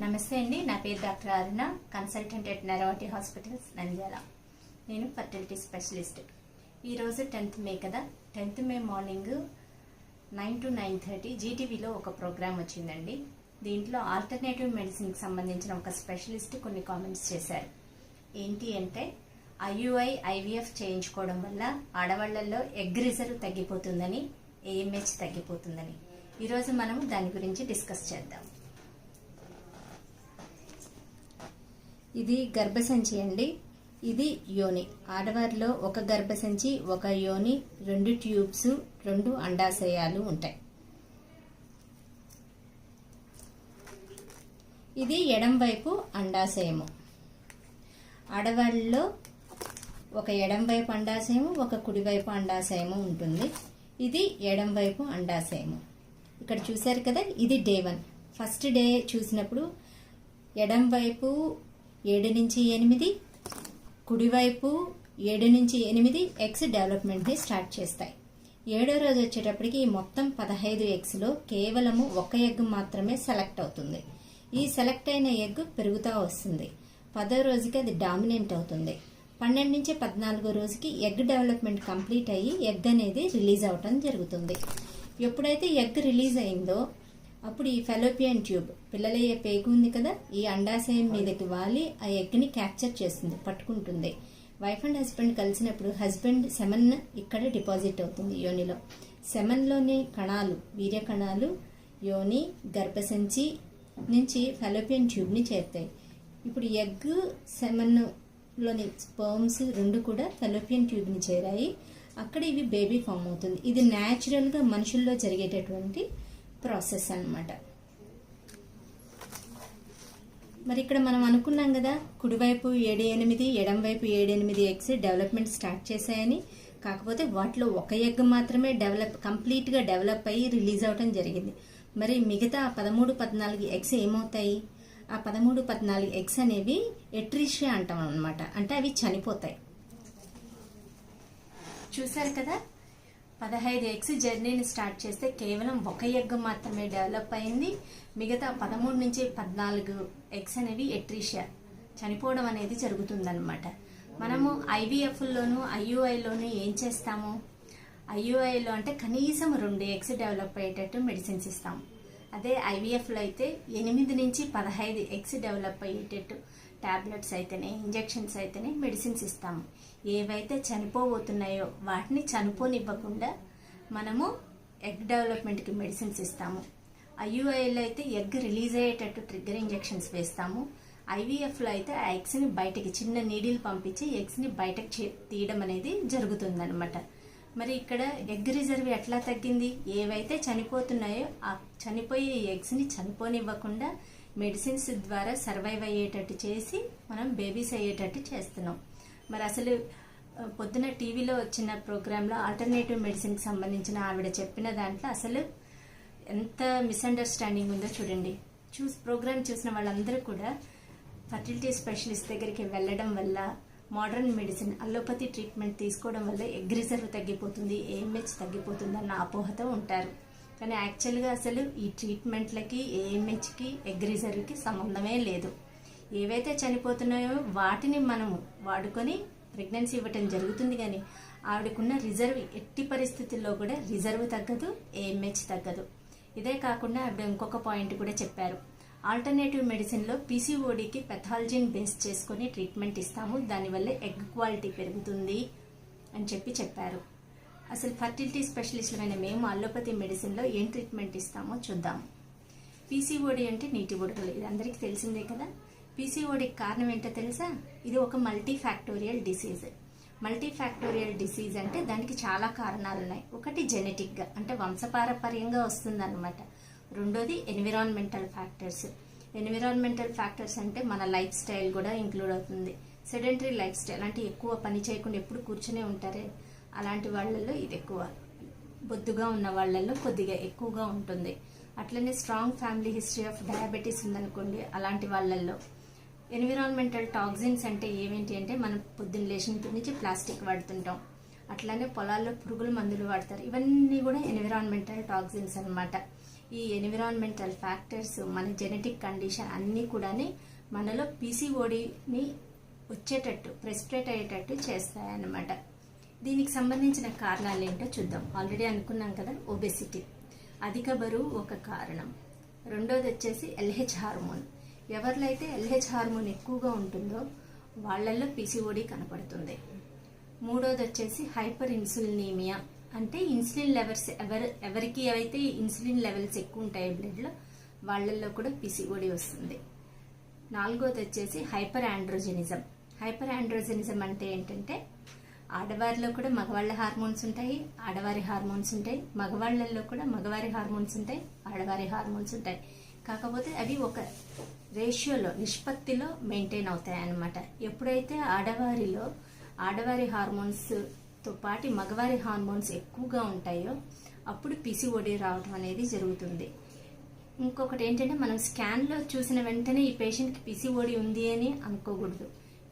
నమస్తే అండి. నా పేరు doctor Aruna consultant at Naravati hospitals Nandyal. నేను ఫర్టిలిటీ స్పెషలిస్ట్ ఈరోజు టెన్త్ మే కదా. Tenth May morning nine to nine thirty జీటీవీలో ఒక ప్రోగ్రామ్ వచ్చిందండి. దీంట్లో ఆల్టర్నేటివ్ మెడిసిన్కి సంబంధించిన ఒక స్పెషలిస్ట్ కొన్ని కామెంట్స్ చేశారు. ఏంటి అంటే ఐయుఐ ఐవీఎఫ్ చేయించుకోవడం వల్ల ఆడవాళ్ళలో ఎగ్ రిజర్వ్ తగ్గిపోతుందని ఏఎంహెచ్ తగ్గిపోతుందని. ఈరోజు మనం దాని గురించి డిస్కస్ చేద్దాం. ఇది గర్భసంచి అండి. ఇది యోని. ఆడవారిలో ఒక గర్భసంచి ఒక యోని రెండు ట్యూబ్స్ రెండు అండాశయాలు ఉంటాయి. ఇది ఎడం వైపు అండాశయము. ఆడవాళ్ళలో ఒక ఎడం వైపు అండాశయము ఒక కుడివైపు అండాశయము ఉంటుంది. ఇది ఎడం వైపు అండాశయము. ఇక్కడ చూశారు కదా ఇది డే వన్. ఫస్ట్ డే చూసినప్పుడు ఎడం వైపు ఏడు నుంచి ఎనిమిది కుడివైపు ఏడు నుంచి ఎనిమిది ఎగ్స్ డెవలప్మెంట్ని స్టార్ట్ చేస్తాయి. ఏడో రోజు వచ్చేటప్పటికి ఈ మొత్తం పదహైదు ఎగ్స్లో కేవలము ఒక ఎగ్ మాత్రమే సెలెక్ట్ అవుతుంది. ఈ సెలెక్ట్ అయిన ఎగ్ పెరుగుతూ వస్తుంది. పదో రోజుకి అది డామినెంట్ అవుతుంది. పన్నెండు నుంచి పద్నాలుగో రోజుకి ఎగ్ డెవలప్మెంట్ కంప్లీట్ అయ్యి ఎగ్ అనేది రిలీజ్ అవటం జరుగుతుంది. ఎప్పుడైతే ఎగ్ రిలీజ్ అయిందో అప్పుడు ఈ ఫెలోపియన్ ట్యూబ్ పిల్లలయ్యే పేగు ఉంది కదా ఈ అండాశయం మీదకి వాలి ఆ ఎగ్ని క్యాప్చర్ చేస్తుంది పట్టుకుంటుంది. వైఫ్ అండ్ హస్బెండ్ కలిసినప్పుడు హస్బెండ్ సెమన్ ఇక్కడ డిపాజిట్ అవుతుంది యోనిలో. సెమన్లోని కణాలు వీర్య కణాలు యోని గర్భసంచి నుంచి ఫెలోపియన్ ట్యూబ్ని చేరుతాయి. ఇప్పుడు ఎగ్ సెమన్లోని స్పర్మ్స్ రెండు కూడా ఫెలోపియన్ ట్యూబ్ని చేరాయి. అక్కడ ఇవి బేబీ ఫామ్ అవుతుంది. ఇది న్యాచురల్గా మనుషుల్లో జరిగేటటువంటి ప్రాసెస్ అనమాట మరి ఇక్కడ మనం అనుకున్నాం కదా కుడివైపు ఏడు ఎనిమిది ఎడం వైపు ఏడు ఎనిమిది ఎగ్స్ డెవలప్మెంట్ స్టార్ట్ చేశాయని. కాకపోతే వాటిలో ఒక ఎగ్ మాత్రమే డెవలప్ కంప్లీట్గా డెవలప్ అయ్యి రిలీజ్ అవడం జరిగింది. మరి మిగతా పదమూడు పద్నాలుగు ఎగ్స్ ఏమవుతాయి? ఆ పదమూడు పద్నాలుగు ఎగ్స్ అనేవి ఎట్రిషియా అంటాం అనమాట అంటే అవి చనిపోతాయి. చూశారు కదా? పదహైదు ఎగ్స్ జర్నీని స్టార్ట్ చేస్తే కేవలం ఒక ఎగ్ మాత్రమే డెవలప్ అయింది. మిగతా పదమూడు నుంచి పద్నాలుగు ఎగ్స్ అనేవి ఎట్రీషియా. చనిపోవడం అనేది జరుగుతుందన్నమాట. మనము ఐవీఎఫ్లోను ఐయుఐలోను ఏం చేస్తాము? ఐయుఐలో అంటే కనీసం రెండు ఎగ్స్ డెవలప్ అయ్యేటట్టు మెడిసిన్స్ ఇస్తాము. అదే ఐవీఎఫ్లో అయితే ఎనిమిది నుంచి పదహైదు ఎగ్స్ డెవలప్ అయ్యేటట్టు ట్యాబ్లెట్స్ అయితేనే ఇంజెక్షన్స్ అయితేనే మెడిసిన్స్ ఇస్తాము. ఏవైతే చనిపోబోతున్నాయో వాటిని చనిపోనివ్వకుండా మనము ఎగ్ డెవలప్మెంట్కి మెడిసిన్స్ ఇస్తాము. ఐయుఐలో అయితే ఎగ్ రిలీజ్ అయ్యేటట్టు ట్రిగ్గర్ ఇంజెక్షన్స్ వేస్తాము. ఐవీఎఫ్లో అయితే ఆ ఎగ్స్ని బయటకి చిన్న నీడిల్ పంపించి ఎగ్స్ని బయటకు చే- తీయడం అనేది జరుగుతుందనమాట మరి ఇక్కడ ఎగ్ రిజర్వ్ ఎట్లా తగ్గింది? ఏవైతే చనిపోతున్నాయో ఆ చనిపోయే ఎగ్స్ని చనిపోనివ్వకుండా మెడిసిన్స్ ద్వారా సర్వైవ్ అయ్యేటట్టు చేసి మనం బేబీస్ అయ్యేటట్టు చేస్తున్నాం. మరి అసలు పొద్దున టీవీలో వచ్చిన ప్రోగ్రాంలో ఆల్టర్నేటివ్ మెడిసిన్కి సంబంధించిన ఆవిడ చెప్పిన దాంట్లో అసలు ఎంత మిస్అండర్స్టాండింగ్ ఉందో చూడండి. చూసి ప్రోగ్రామ్ చూసిన వాళ్ళందరూ కూడా ఫర్టిలిటీ స్పెషలిస్ట్ దగ్గరికి వెళ్ళడం వల్ల మోడర్న్ మెడిసిన్ అలోపతి ట్రీట్మెంట్ తీసుకోవడం వల్ల ఎగ్ రిజర్వ్ తగ్గిపోతుంది ఏఎంహెచ్ తగ్గిపోతుంది అన్న అపోహతో ఉంటారు. కానీ యాక్చువల్గా అసలు ఈ ట్రీట్మెంట్లకి ఏఎంహెచ్కి ఎగ్ రిజర్వ్కి సంబంధమే లేదు. ఏవైతే చనిపోతున్నాయో వాటిని మనము వాడుకొని ప్రెగ్నెన్సీ ఇవ్వటం జరుగుతుంది కానీ ఆవిడకున్న రిజర్వ్ ఎట్టి పరిస్థితుల్లో కూడా రిజర్వ్ తగ్గదు ఏఎంహెచ్ తగ్గదు. ఇదే కాకుండా ఆవిడ ఇంకొక పాయింట్ కూడా చెప్పారు. ఆల్టర్నేటివ్ మెడిసిన్లో పీసీఓడికి పెథాలజీని బేస్ చేసుకొని ట్రీట్మెంట్ ఇస్తాము. దానివల్ల ఎగ్ క్వాలిటీ పెరుగుతుంది అని చెప్పి చెప్పారు. అసలు ఫర్టిలిటీ స్పెషలిస్టులమైన మేము అల్లోపతి మెడిసిన్లో ఏం ట్రీట్మెంట్ ఇస్తామో చూద్దాము పీసీఓడి అంటే నీటి బుడగలు ఇది అందరికీ తెలిసిందే కదా? పీసీఓడికి కారణం ఏంటో తెలుసా? ఇది ఒక multi factorial disease. Multi factorial disease అంటే దానికి చాలా కారణాలు ఉన్నాయి. ఒకటి జెనెటిక్గా అంటే వంశపారపర్యంగా వస్తుందన్నమాట. రెండోది ఎన్విరాన్మెంటల్ ఫ్యాక్టర్స్. ఎన్విరాన్మెంటల్ ఫ్యాక్టర్స్ అంటే మన లైఫ్ స్టైల్ కూడా ఇంక్లూడ్ అవుతుంది. సెడెంటరీ లైఫ్ స్టైల్ అంటే ఎక్కువ పని చేయకుండా ఎప్పుడు కూర్చునే ఉంటారే? అలాంటి వాళ్ళల్లో ఇది ఎక్కువ. బొద్దుగా ఉన్న వాళ్ళల్లో కొద్దిగా ఎక్కువగా ఉంటుంది. అట్లనే strong family history of diabetes ఉందనుకోండి అలాంటి వాళ్ళల్లో ఎన్విరాన్మెంటల్ టాక్సిన్స్ అంటే ఏమేంటి అంటే మనం పొద్దున్న లేచినప్పటి నుంచి ప్లాస్టిక్ వాడుతుంటాం. అట్లానే పొలాల్లో పురుగుల మందులు వాడతారు. ఇవన్నీ కూడా ఎన్విరాన్మెంటల్ టాక్సిన్స్ అనమాట ఈ ఎన్విరాన్మెంటల్ ఫ్యాక్టర్స్ మన జెనెటిక్ కండిషన్ అన్నీ కూడాని మనలో పీసీఓడిని వచ్చేటట్టు ప్రెసిపరేట్ అయ్యేటట్టు చేస్తాయన్నమాట. దీనికి సంబంధించిన కారణాలు ఏంటో చూద్దాం. ఆల్రెడీ అనుకున్నాం కదా ఒబెసిటీ అధిక బరువు ఒక కారణం. రెండోది వచ్చేసి ఎల్హెచ్ హార్మోన్ ఎవరిలో అయితే ఎల్హెచ్ హార్మోన్ ఎక్కువగా ఉంటుందో వాళ్ళల్లో పీసీఓడి కనపడుతుంది. మూడోది వచ్చేసి హైపర్ ఇన్సులినీమియా అంటే ఇన్సులిన్ లెవెల్స్ ఎవరు ఎవరికి అయితే ఇన్సులిన్ లెవెల్స్ ఎక్కువ ఉంటాయి బ్లడ్లో వాళ్ళల్లో కూడా పిసిఓడి వస్తుంది. నాలుగోది వచ్చేసి హైపర్ ఆండ్రోజెనిజం హైపర్ ఆండ్రోజెనిజం అంటే ఏంటంటే ఆడవారిలో కూడా మగవాళ్ళ హార్మోన్స్ ఉంటాయి ఆడవారి హార్మోన్స్ ఉంటాయి మగవాళ్ళల్లో కూడా మగవారి హార్మోన్స్ ఉంటాయి ఆడవారి హార్మోన్స్ ఉంటాయి. కాకపోతే అవి ఒక రేషియోలో నిష్పత్తిలో మెయింటైన్ అవుతాయి అన్నమాట. ఎప్పుడైతే ఆడవారిలో ఆడవారి హార్మోన్స్తో పాటు మగవారి హార్మోన్స్ ఎక్కువగా ఉంటాయో అప్పుడు పిసిఓడి రావడం అనేది జరుగుతుంది. ఇంకొకటి ఏంటంటే మనం స్కాన్లో చూసిన వెంటనే ఈ పేషెంట్కి పిసిఓడి ఉంది అని అనుకోకూడదు.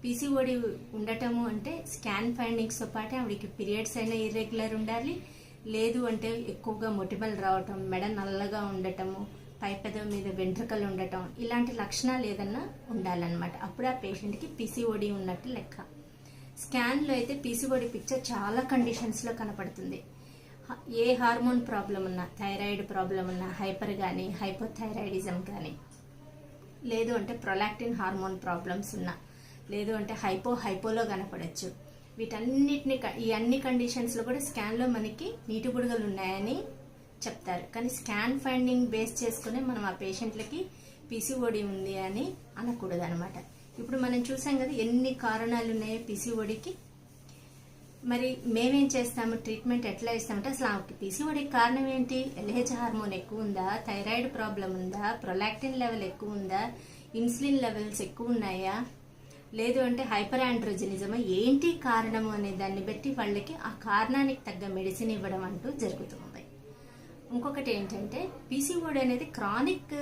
పీసీఓడి ఉండటము అంటే స్కాన్ ఫైండింగ్స్తో పాటే ఆవిడకి పీరియడ్స్ అయినా ఇర్రెగ్యులర్ ఉండాలి. లేదు అంటే ఎక్కువగా మొటిమలు రావటం మెడ నల్లగా ఉండటము పైపెదం మీద వెంట్రుకలు ఉండటం ఇలాంటి లక్షణాలు ఏదన్నా ఉండాలన్నమాట. అప్పుడు ఆ పేషెంట్కి పీసీఓడి ఉన్నట్టు లెక్క. స్కాన్లో అయితే పీసీఓడి పిక్చర్ చాలా కండిషన్స్లో కనపడుతుంది. ఏ హార్మోన్ ప్రాబ్లం ఉన్నా థైరాయిడ్ ప్రాబ్లం ఉన్నా హైపర్ కానీ హైపోథైరాయిడిజం కానీ లేదు అంటే ప్రొలాక్టిన్ హార్మోన్ ప్రాబ్లమ్స్ ఉన్నా లేదు అంటే హైపో హైపోలో కనపడచ్చు. వీటన్నిటిని క- ఈ అన్ని కండిషన్స్లో కూడా స్కాన్లో మనకి నీటి బుడగలు ఉన్నాయని చెప్తారు. కానీ స్కాన్ ఫైండింగ్ బేస్ చేసుకునే మనం ఆ పేషెంట్లకి పీసీఓడి ఉంది అని అనకూడదు అనమాట ఇప్పుడు మనం చూసాం కదా ఎన్ని కారణాలు ఉన్నాయో పీసీఓడికి మరి మేమేం చేస్తాము? ట్రీట్మెంట్ ఎట్లా ఇస్తామంటే అసలు ఆమెకి పీసీఓడికి కారణం ఏంటి? ఎల్హెచ్ హార్మోన్ ఎక్కువ ఉందా? థైరాయిడ్ ప్రాబ్లం ఉందా? ప్రొలాక్టిన్ లెవెల్ ఎక్కువ ఉందా? ఇన్సులిన్ లెవెల్స్ ఎక్కువ ఉన్నాయా? లేదు అంటే హైపర్ ఆండ్రోజనిజమా ఏంటి కారణము అనే దాన్ని బట్టి వాళ్ళకి ఆ కారణానికి తగ్గ మెడిసిన్ ఇవ్వడం అంటూ జరుగుతుంది. ఇంకొకటి ఏంటంటే పీసీఓడి అనేది క్రానిక్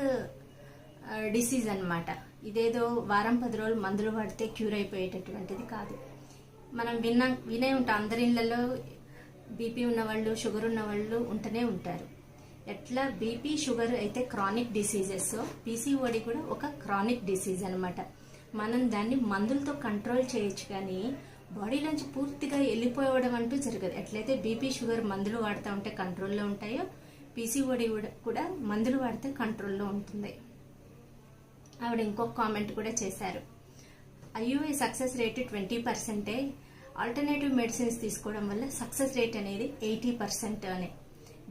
డిసీజ్ అనమాట ఇదేదో వారం పది రోజులు మందులు వాడితే క్యూర్ అయిపోయేటటువంటిది కాదు. మనం విన్నా వినే ఉంటాం. అందరి ఇళ్ళలో బీపీ ఉన్నవాళ్ళు షుగర్ ఉన్నవాళ్ళు ఉంటూనే ఉంటారు. ఎట్లా? బీపీ షుగర్ అయితే క్రానిక్ డిసీజెస్. పీసీఓడి కూడా ఒక క్రానిక్ డిసీజ్ అనమాట మనం దాన్ని మందులతో కంట్రోల్ చేయొచ్చు కానీ బాడీలోంచి పూర్తిగా వెళ్ళిపోవడం అంటూ జరగదు. ఎట్లయితే బీపీ షుగర్ మందులు వాడుతూ ఉంటే కంట్రోల్లో ఉంటాయో పీసీఓడి కూడా మందులు వాడితే కంట్రోల్లో ఉంటుంది. ఆవిడ ఇంకొక కామెంట్ కూడా చేశారు. ఐయుఐ సక్సెస్ రేట్ ట్వంటీ పర్సెంటే ఆల్టర్నేటివ్ మెడిసిన్స్ తీసుకోవడం వల్ల సక్సెస్ రేట్ అనేది ఎయిటీ పర్సెంట్ అని.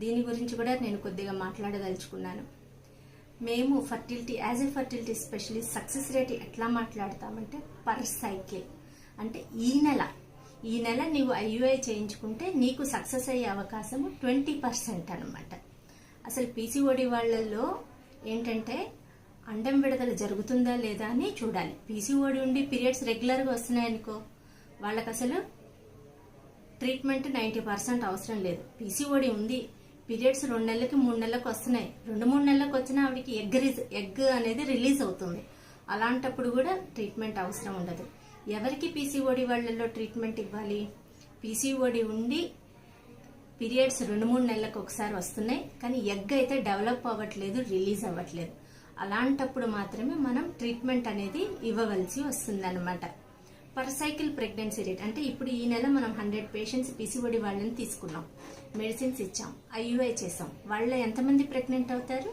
దీని గురించి కూడా నేను కొద్దిగా మాట్లాడదలుచుకున్నాను. మేము fertility as a fertility specialist success rate ఎట్లా మాట్లాడతామంటే పర్ సైకిల్ అంటే ఈ నెల. ఈ నెల నీవు ఐయుఐ చేయించుకుంటే నీకు సక్సెస్ అయ్యే అవకాశము ట్వంటీ పర్సెంట్ అనమాట అసలు పీసీఓడి వాళ్ళల్లో ఏంటంటే అండం విడుదల జరుగుతుందా లేదా అని చూడాలి. పీసీఓడి ఉండి పీరియడ్స్ రెగ్యులర్గా వస్తున్నాయనుకో వాళ్ళకి అసలు ట్రీట్మెంట్ నైంటీ పర్సెంట్ అవసరం లేదు. పీసీఓడి ఉంది. పీరియడ్స్ రెండు నెలలకి మూడు నెలలకు వస్తున్నాయి. రెండు మూడు నెలలకు వచ్చినా ఆవిడకి ఎగ్ ఎగ్ అనేది రిలీజ్ అవుతుంది. అలాంటప్పుడు కూడా ట్రీట్మెంట్ అవసరం ఉండదు. ఎవరికి పీసీఓడి వాళ్ళల్లో ట్రీట్మెంట్ ఇవ్వాలి? పీసీఓడి ఉండి పీరియడ్స్ రెండు మూడు నెలలకు ఒకసారి వస్తున్నాయి. కానీ ఎగ్ అయితే డెవలప్ అవ్వట్లేదు రిలీజ్ అవ్వట్లేదు. అలాంటప్పుడు మాత్రమే మనం ట్రీట్మెంట్ అనేది ఇవ్వవలసి వస్తుందన్నమాట. Per cycle pregnancy rate. అంటే ఇప్పుడు ఈ నెల మనం హండ్రెడ్ పేషెంట్స్ పీసీఓడి వాళ్ళని తీసుకున్నాం. మెడిసిన్స్ ఇచ్చాం. ఐయుఐ చేసాం. వాళ్ళ ఎంతమంది ప్రెగ్నెంట్ అవుతారు?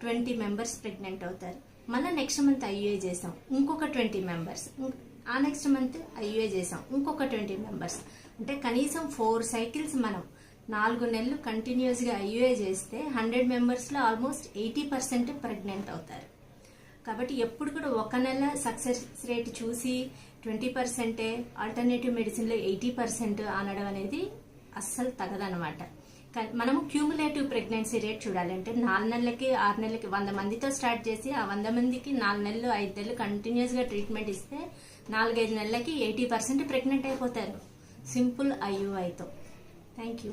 ట్వంటీ మెంబర్స్ ప్రెగ్నెంట్ అవుతారు. మళ్ళీ నెక్స్ట్ మంత్ ఐయుఐ చేసాం. ఇంకొక ట్వంటీ మెంబర్స్. ఆ నెక్స్ట్ మంత్ ఐయుఐ చేసాం. ఇంకొక ట్వంటీ మెంబర్స్. అంటే కనీసం ఫోర్ సైకిల్స్ మనం నాలుగు నెలలు కంటిన్యూస్గా ఐయుఐ చేస్తే హండ్రెడ్ మెంబర్స్లో ఆల్మోస్ట్ ఎయిటీ పర్సెంట్ ప్రెగ్నెంట్ అవుతారు. కాబట్టి ఎప్పుడు కూడా ఒక నెల సక్సెస్ రేట్ చూసి ట్వంటీ పర్సెంటే ఆల్టర్నేటివ్ మెడిసిన్లో ఎయిటీ పర్సెంట్ అనడం అనేది అస్సలు తగదనమాట మనము క్యూములేటివ్ ప్రెగ్నెన్సీ రేట్ చూడాలంటే నాలుగు నెలలకి ఆరు నెలలకి వంద మందితో స్టార్ట్ చేసి ఆ వంద మందికి నాలుగు నెలలు ఐదు నెలలు కంటిన్యూస్గా ట్రీట్మెంట్ ఇస్తే నాలుగైదు నెలలకి ఎయిటీ పర్సెంట్ ప్రెగ్నెంట్ అయిపోతారు. సింపుల్ ఐయుఐతో థ్యాంక్ యూ